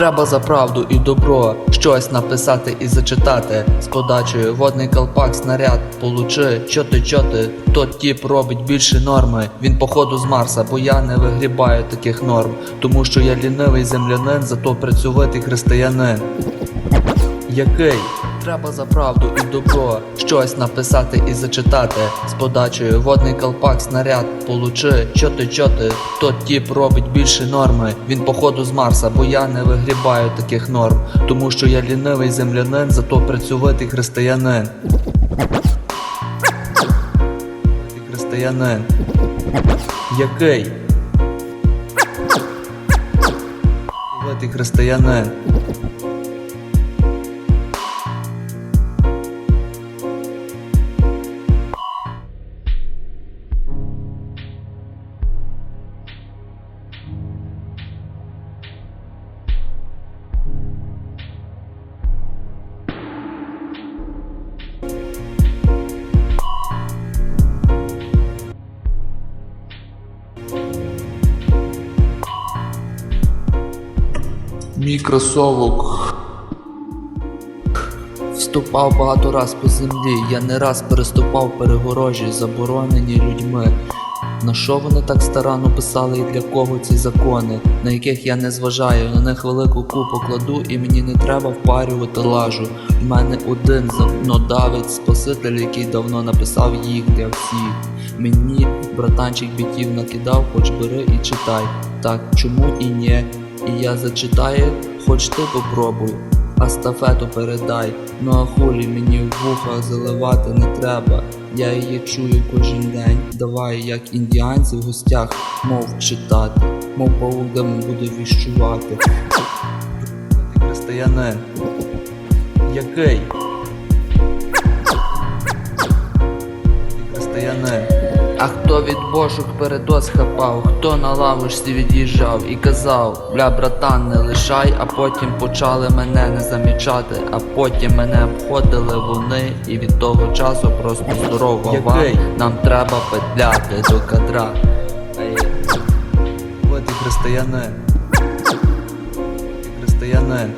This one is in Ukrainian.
Треба за правду і добро щось написати і зачитати з подачею водний колпак, снаряд, получи, що ти, що чоти, тот тіп робить більше норми. Він походу з Марса, бо я не вигрібаю таких норм, тому що я лінивий землянин, зато працьовитий християнин. Який? Треба за правду і добро щось написати і зачитати з подачею водний колпак, снаряд, получи, чоти, чоти, тот тіп робить більше норми. Він походу з Марса, бо я не вигрібаю таких норм, тому що я лінивий землянин, зато працьовитий християнин. Ти Християнин. Який? Працьовитий християнин. Мій кросовок Вступав багато раз по землі, я не раз переступав перегорожі, заборонені людьми. На що вони так старанно писали і для кого ці закони, на яких я не зважаю, на них велику купу кладу і мені не треба впарювати лажу. В мене один законодавець, спаситель, який давно написав їх для всіх. Мені братанчик бітів накидав, хоч бери і читай. Так чому і ні? І я зачитаю, хоч ти попробуй, а стафету передай. Ну а хулі мені в вуха заливати не треба. Я її чую кожен день. Давай, як індіанці в гостях, мов читати, мов паук дому буде віщувати. Християнин. Який? Від бошок передос хапав, хто на лавочці від'їжджав і казав, бля, братан, не лишай, а потім почали мене не замічати, а потім мене обходили вони, і від того часу просто здорово вам. Нам треба петляти до кадра. Ви ти християнин. Ти християнин.